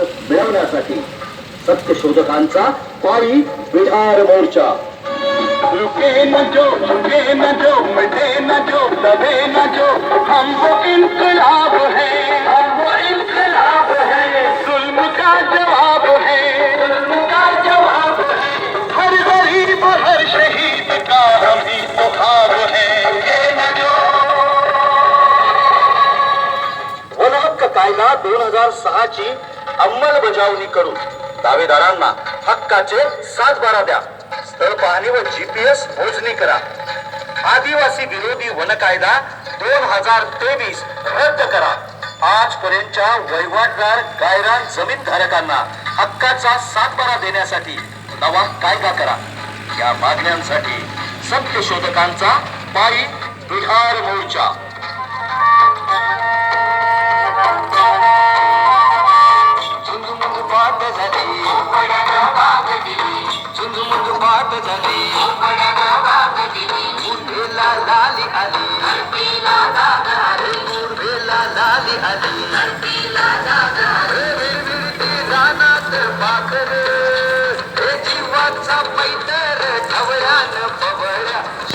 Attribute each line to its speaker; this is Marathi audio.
Speaker 1: मिळवण्यासाठी सत्यशोधकांचा पायी बिहार मोर्चा.
Speaker 2: रुके न जो झुके न जो मिटे न जो दबे न जो हम वो इनकलाब है। हम वो इनकलाब है। जुल्म का जवाब है। जुल्म का जवाब है। हर गरीब हर शहीद का हम ही तो खाब है। रुके न जो।
Speaker 1: वन हक्क कायदा दोन हजार सहा ची अंमलबजावणी करून दावेदारांना हक्काचे सात बारा द्या. स्थळ पाहणी व जीपीएस मोजणी करा. आदिवासी विरोधी वन कायदा दोन हजार तेवीस रद्द करा. आजपर्यंतच्या वहिवाटदार गायरान जमीन धारकांना हक्काचा सातबारा देण्यासाठी नवा कायदा करा. या मागण्यांसाठी सत्यशोधकांचा पायी बिहार मोर्चा.
Speaker 2: झुंझुमुंझ पाट झाली मुठेला लाली आली मुठेला लाली आली विरविरती पाखर हे जीवाचा पैदा